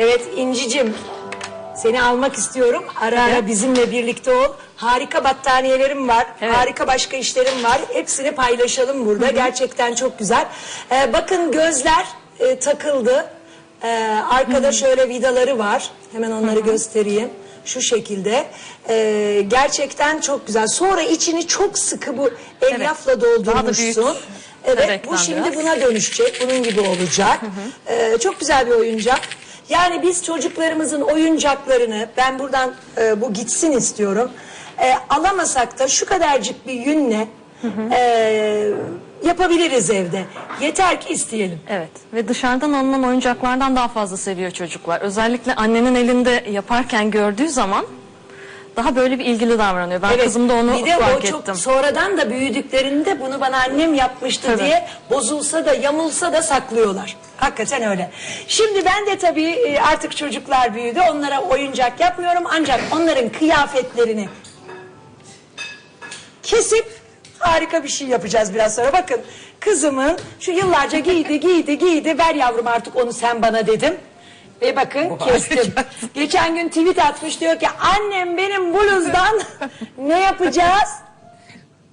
Evet İncicim seni almak istiyorum. Ara ara bizimle birlikte ol. Harika battaniyelerim var. Evet. Harika başka işlerim var. Hepsini paylaşalım burada. Gerçekten çok güzel. Ee, bakın gözler e, takıldı. Ee, arkada şöyle vidaları var. Hemen onları göstereyim. Şu şekilde. Ee, gerçekten çok güzel. Sonra içini çok sıkı bu elyafla doldurmuşsun. büyük. Evet bu şimdi biraz. buna dönüşecek. Bunun gibi olacak. Ee, çok güzel bir oyuncak. Yani biz çocuklarımızın oyuncaklarını ben buradan e, bu gitsin istiyorum. E, alamasak da şu kadarcık bir yünle e, yapabiliriz evde. Yeter ki isteyelim. Evet ve dışarıdan alınan oyuncaklardan daha fazla seviyor çocuklar. Özellikle annenin elinde yaparken gördüğü zaman daha böyle bir ilgili davranıyor. Ben kızımda onu bir de fark o çok ettim. sonradan da büyüdüklerinde bunu bana annem yapmıştı Tabii. diye bozulsa da yamulsa da saklıyorlar. Hakikaten öyle. Şimdi ben de tabii e, artık çocuklar büyüdü. Onlara oyuncak yapmıyorum ancak onların kıyafetlerini kesip harika bir şey yapacağız biraz sonra. Bakın kızımın şu yıllarca giydi giydi giydi ver yavrum artık onu sen bana dedim. Ve bakın kestim. Geçen gün tweet atmış diyor ki annem benim bluzdan ne yapacağız?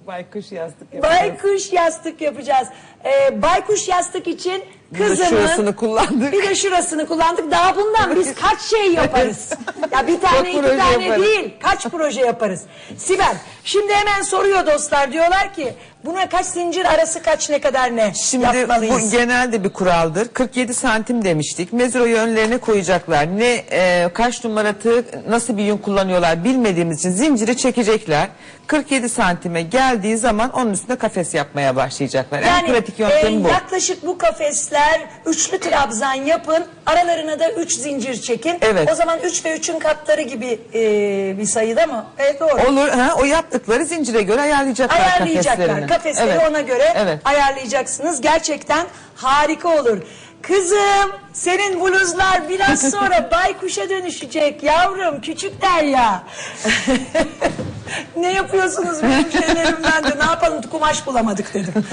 Baykuş yastık yapacağız. Baykuş yastık yapacağız. Ee, baykuş yastık için kızımın... şurasını kullandık. Bir de şurasını kullandık. Daha bundan biz kaç şey yaparız? ya bir tane iki proje tane yaparız. değil. Kaç proje yaparız? Sibel şimdi hemen soruyor dostlar. Diyorlar ki buna kaç zincir arası kaç ne kadar ne Şimdi yapmalıyız? bu genelde bir kuraldır. 47 santim demiştik. Mezro yönlerine koyacaklar. Ne e, kaç numara tığ, nasıl bir yün kullanıyorlar bilmediğimiz için zinciri çekecekler. 47 santime geldiği zaman onun üstüne kafes yapmaya başlayacaklar. en pratik yöntem e, bu. yaklaşık bu kafesler üçlü trabzan yapın. Aralarına da üç zincir çekin. Evet. O zaman üç ve üçün katları gibi e, bir sayıda mı? Evet doğru. Olur. Ha, o yaptıkları zincire göre ayarlayacaklar, ayarlayacaklar. kafeslerini. Kafesleri Evet. ona göre Evet. ayarlayacaksınız. Gerçekten harika olur. Kızım senin bluzlar biraz sonra baykuşa dönüşecek yavrum küçük Derya. ne yapıyorsunuz benim şeylerimden de ne yapalım kumaş bulamadık dedim.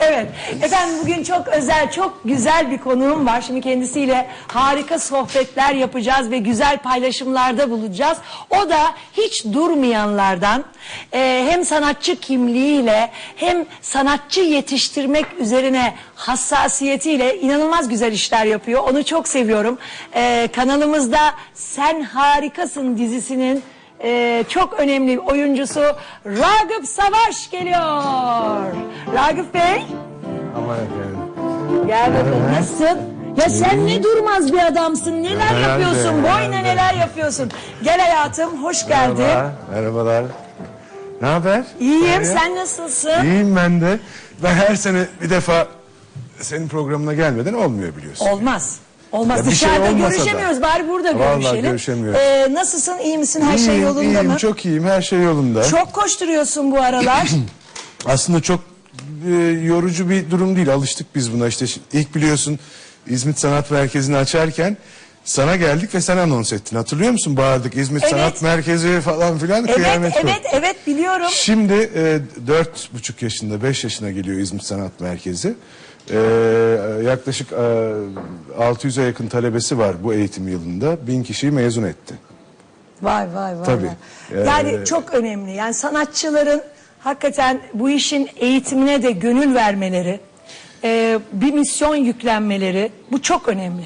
evet efendim bugün çok özel çok güzel bir konuğum var. Şimdi kendisiyle harika sohbetler yapacağız ve güzel paylaşımlarda bulacağız. O da hiç durmayanlardan e, hem sanatçı kimliğiyle hem sanatçı yetiştirmek üzerine hassasiyetiyle inanılmaz güzel işler yapıyor. Onu çok seviyorum. E, kanalımızda Sen Harikasın dizisinin e, çok önemli oyuncusu Ragıp Savaş geliyor. Ragıp Bey Aman efendim. gel bakalım nasılsın? Ya sen ne durmaz bir adamsın. Neler Herhalde, yapıyorsun? Boyuna herhalde. neler yapıyorsun? Gel hayatım hoş geldin. Merhaba, merhabalar. Ne haber? İyiyim Derya? sen nasılsın? İyiyim ben de. Ben her sene bir defa senin programına gelmeden olmuyor biliyorsun. Olmaz. Olmaz. Ya bir şey Dışarıda olmasa da. görüşemiyoruz. Bari burada Vallahi görüşelim. görüşemiyoruz. Ee, nasılsın? İyi misin? Her şey İyiyim, yolunda iyiyim, mı? Çok iyiyim, her şey yolunda. Çok koşturuyorsun bu aralar. Aslında çok e, yorucu bir durum değil. Alıştık biz buna. İşte şi- ilk biliyorsun İzmit Sanat Merkezi'ni açarken sana geldik ve sen anons ettin. Hatırlıyor musun? Bağırdık İzmit Evet. Sanat Merkezi falan filan. evet, kıyamet koptu. evet, evet biliyorum. Şimdi e, dört buçuk yaşında, beş yaşına geliyor İzmit Sanat Merkezi. E, yaklaşık e, 600'e yakın talebesi var bu eğitim yılında. Bin kişiyi mezun etti. Vay vay vay. Tabii. vay. Yani Ee, çok önemli. Yani sanatçıların hakikaten bu işin eğitimine de gönül vermeleri, e, bir misyon yüklenmeleri bu çok önemli.